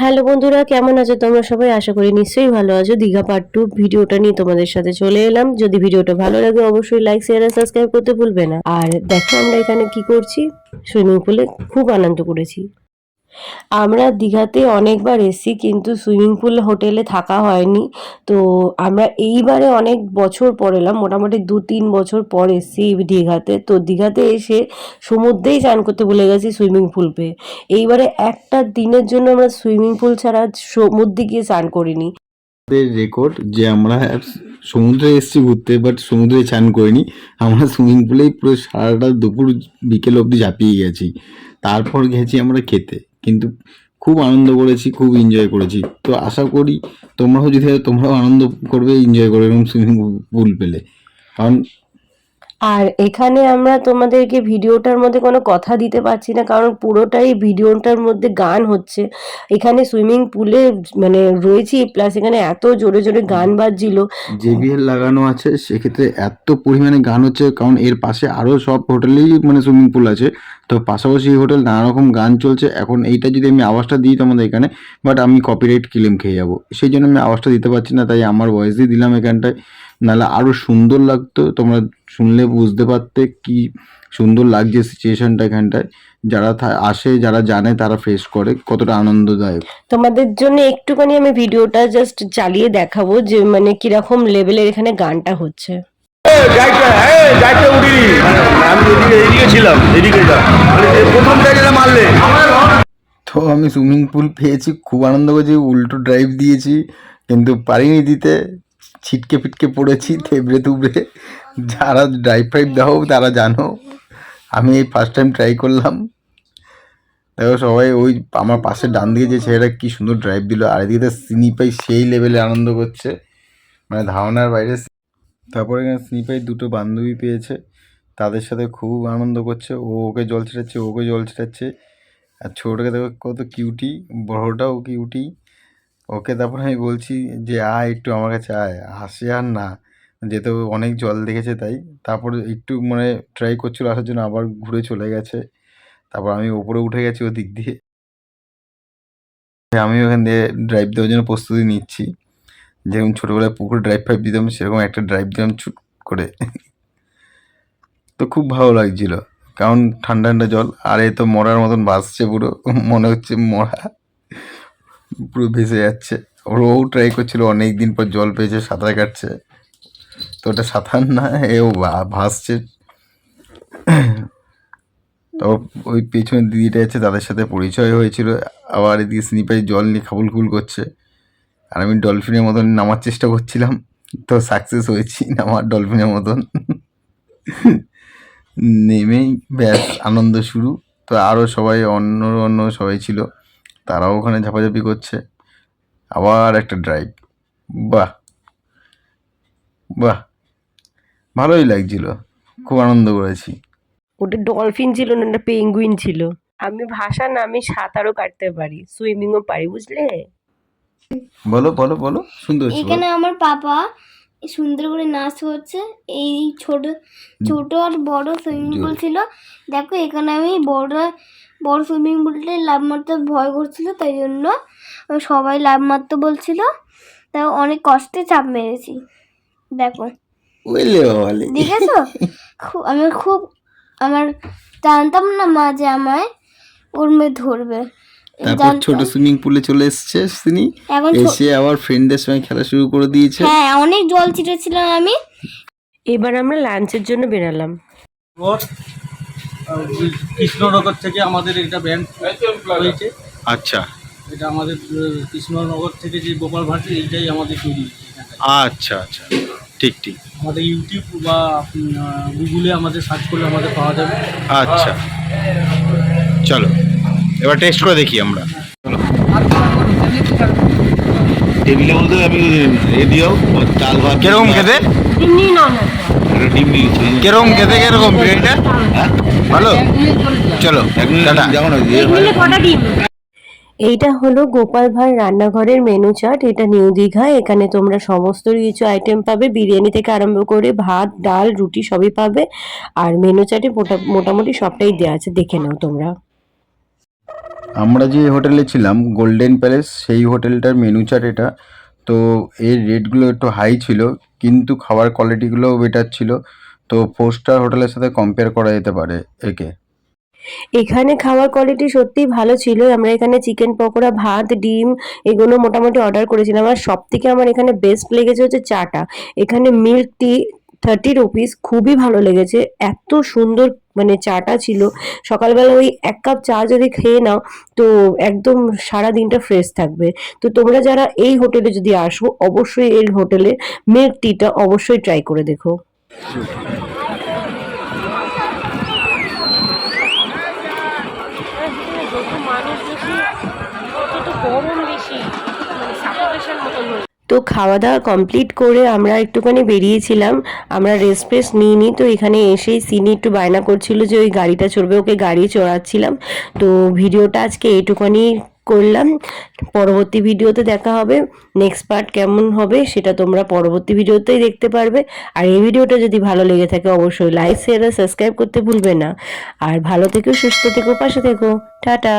Hello বন্ধুরা, কেমন আছো তোমরা সবাই? আশা করি নিশ্চয়ই ভালো আছো। দীঘা পার্ট টু ভিডিওটা নিয়ে তোমাদের সাথে চলে এলাম। যদি ভিডিওটা ভালো লাগে, অবশ্যই লাইক শেয়ার আর সাবস্ক্রাইব করতে ভুলবে না। আর দেখো আমরা এখানে কি করছি? সুইমিং পুলে খুব আনন্দ করেছি। আমরা দীঘাতে অনেকবার এসেছি, কিন্তু সুইমিং পুল হোটেলে থাকা হয়নি। তো আমরা এইবারে অনেক বছর পর এলাম, মোটামুটি দু তিন বছর পর এসেছি দীঘাতে। তো দীঘাতে এসে সমুদ্রেই স্নান করতে ভুলে গেছি সুইমিং পুল পেয়ে। এইবারে একটা দিনের জন্য আমরা সুইমিং পুল ছাড়া সমুদ্রে গিয়ে স্নান করিনি। রেকর্ড যে আমরা সমুদ্রে এসেছি ঘুরতে বাট সমুদ্রে চান করিনি। আমরা সুইমিং পুলেই পুরো সারাটা দুপুর বিকেল অবধি ঝাঁপিয়ে গেছি। তারপর গেছি আমরা খেতে। কিন্তু খুব আনন্দ করেছি, খুব এনজয় করেছি। তো আশা করি তোমরাও যদি তোমরাও আনন্দ করবে এনজয় করবে এবং সুইমিং পুল পেলে। কারণ আর এখানে আমরা তোমাদেরকে ভিডিওটার মধ্যে কোনো কথা দিতে পারছি না, কারণ পুরোটাই ভিডিওটার মধ্যে গান হচ্ছে। এখানে সুইমিং পুলে মানে রয়েছি, প্লাস এখানে এত জোরে জোরে গান বাজছিল। জেবিএল লাগানো আছে, সেক্ষেত্রে এত পরিমাণে গান হচ্ছে, কারণ এর পাশে আরও সব হোটেলেই মানে সুইমিং পুল আছে। তো পাশাপাশি হোটেল নানা রকম গান চলছে, এখন এইটা যদি আমি আওয়াজটা দিই তোমাদের এখানে বাট আমি কপিরাইট ক্লেম খেয়ে যাব। সেই জন্য আমি আওয়াজটা দিতে পারছি না, তাই আমার ভয়েস দিয়ে দিলাম এখানটায়। নাহলে আরও সুন্দর লাগতো। তোমরা শুনলে বুঝতে পারতে কি সুন্দর লাগছে সিচুয়েশনটা এখানটায়। যারা থা- আসে যারা জানে তারা ফেস করে। কতটা আনন্দদায়ক। তোমাদের জন্য একটুখানি আমি ভিডিওটা জাস্ট চালিয়ে দেখাবো যে মানে কীরকম লেভেলের এখানে গানটা হচ্ছে। মানে তো আমি সুইমিং পুল পেয়েছি খুব আনন্দ করেছি উল্টো ড্রাইভ দিয়েছি কিন্তু পারিনি দিতে। ছিটকে ফিটকে পড়েছি, থেবড়ে তুবড়ে যারা ড্রাইভ ফাইভ দাও, তারা জানো। আমি এই ফার্স্ট টাইম ট্রাই করলাম। দেখো সবাই ওই আমার পাশে ডান দিকে যে ছেলেটা কী সুন্দর ড্রাইভ দিল, আর এদিকে স্নিপাই সেই লেভেলে আনন্দ করছে। মানে ধারণার বাইরে তারপরে এখানে স্নিপাই দুটো বান্ধবী পেয়েছে। তাদের সাথে খুব আনন্দ করছে। ও ওকে জল ছেটাচ্ছে ওকে জল ছেটাচ্ছে আর ছোটোকে দেখো কত কিউটি বড়টাও কিউটি ওকে তারপরে আমি বলছি যে, আয় একটু আমার কাছে আয়। আসে আর না। ও অনেক জল দেখেছে তাই। তারপর একটু মানে ট্রাই করছিল আসার জন্য, আবার ঘুরে চলে গেছে। তারপর আমি ওপরে উঠে গেছি ও দিক দিয়ে। আমি ওখান দিয়ে ড্রাইভ দেওয়ার জন্য প্রস্তুতি নিচ্ছি। যেরকম ছোটোবেলায় পুকুরে ড্রাইভ ফাইভ দিতাম, সেরকম একটা ড্রাইভ দিলাম ছুট করে। তো খুব ভালো লাগছিল। কারণ ঠান্ডা ঠান্ডা জল। আর এ তো মরার মতন বাসছে পুরো। মনে হচ্ছে মরা। পুরো ভেসে যাচ্ছে। ও ট্রাই করছিল অনেক দিন পর জল পেয়েছে, সাঁতার কাটছে। তো ওটা সাঁতার না এও ভাসছে। তো ওই পেছনে দিদিটা আছে তাদের সাথে পরিচয় হয়েছিল। আবার এদিকে স্নিপাই জল নিয়ে খাবুল খুল করছে। আর আমি ডলফিনের মতন নামার চেষ্টা করছিলাম। তো সাকসেস হয়েছি নামার ডলফিনের মতন। নেমেই ব্যাস, আনন্দ শুরু। তো আরও সবাই অন্য অন্য সবাই ছিল। তারাও ওখানে ঝাপাঝাপি করছে। আবার একটা ড্রাইভ বাহ। বাহ। ভালোই লাগছিল। খুব আনন্দ করেছি। ওটা ডলফিন ছিল না একটা পেঙ্গুইন ছিল। আমি ভাষা না আমি সাঁতারও কাটতে পারি। সুইমিংও পারি বুঝলে? বলো বলো বলো। সুন্দর এখানে আমার পাপা সুন্দর করে নাচ করছে। এই ছোট ছোট আর বড় সুইমিং পুল ছিল। দেখো এখানে আমি বড় বড় সুইমিং পুলটা লাভ মারতে ভয় করছিল তাই জন্য সবাই লাভ মারতে বলছিল। তাই অনেক কষ্টে চাপ মেরেছি। দেখো। দেখেছ? খুব আমি খুব আমার জানতাম না মা যে আমায় ওর মেয়ে ধরবে। তারপর ছোট সুইমিং পুলে চলে এসছে তিনি। এসে আবার ফ্রেন্ডদের সঙ্গে খেলা শুরু করে দিয়েছে। হ্যাঁ অনেক জল ছিটেছিলাম আমি। এবার আমরা লাঞ্চের জন্য বেরালাম। কৃষ্ণনগর থেকে আমাদের এটা ব্যান্ড হয়েছে। আচ্ছা। এটা আমাদের কৃষ্ণনগর থেকে যে গোপাল ভাটি এইটাই আমাদের তৈরি। আচ্ছা আচ্ছা। ঠিক ঠিক। আমাদের ইউটিউব বা গুগলে আমাদের সার্চ করলে আমাদের পাওয়া যাবে। আচ্ছা। চলো এবার টেস্ট করে দেখি আমরা। চলো টেবিলে বলতে আমি এ দিও চাল ভাত। কীরকম খেতে? কীরকম খেতে কীরকম বিরিয়ানিটা ভালো? চলো এইটা হলো গোপাল ভাঁড় রান্নাঘরের মেনু চার্ট এটা নিউ দীঘা। এখানে তোমরা সমস্ত কিছু আইটেম পাবে। বিরিয়ানি থেকে আরম্ভ করে ভাত ডাল রুটি সবই পাবে। আর মেনু চার্টে মোটা- মোটামুটি সবটাই দেওয়া আছে। দেখে নাও তোমরা। আমরা যে হোটেলে ছিলাম গোল্ডেন প্যালেস সেই হোটেলটার মেনু চার্ট এটা। তো এর রেটগুলো একটু হাই ছিল। কিন্তু খাবার কোয়ালিটিগুলোও বেটার ছিল। তো ফোর স্টার হোটেলের সাথে কম্পেয়ার করা যেতে পারে একে। এখানে খাওয়ার কোয়ালিটি সত্যিই ভালো ছিল। আমরা এখানে চিকেন পকোড়া, ভাত, ডিম এগুলো মোটামুটি অর্ডার করেছিলাম। আর সব থেকে আমার এখানে বেস্ট লেগেছে হচ্ছে চাটা। এখানে মিল্ক টি থার্টি রুপিস খুবই ভালো লেগেছে। এত সুন্দর মানে চাটা ছিল। সকালবেলা ওই এক কাপ চা যদি খেয়ে নাও, তো একদম সারা দিনটা ফ্রেশ থাকবে। তো তোমরা যারা এই হোটেলে যদি আসো, অবশ্যই এই হোটেলে মিল্ক টিটা অবশ্যই ট্রাই করে দেখো। তো খাওয়া দাওয়া কমপ্লিট করে আমরা একটুখানি বেরিয়েছিলাম। আমরা রেস্ট ফ্রেস নিইনি, তো এখানে এসেই সিনি একটু বায়না করছিল যে ওই গাড়িটা চড়বে, ওকে গাড়ি চড়াচ্ছিলাম। তো ভিডিওটা আজকে এইটুখানি করলাম। পরবর্তী ভিডিওতে দেখা হবে। নেক্সট পার্ট কেমন হবে সেটা তোমরা পরবর্তী ভিডিওতেই দেখতে পারবে। আর এই ভিডিওটা যদি ভালো লেগে থাকে অবশ্যই লাইক শেয়ার আর সাবস্ক্রাইব করতে ভুলবে না। আর ভালো থেকো, সুস্থ থেকো, পাশে থেকো। টাটা।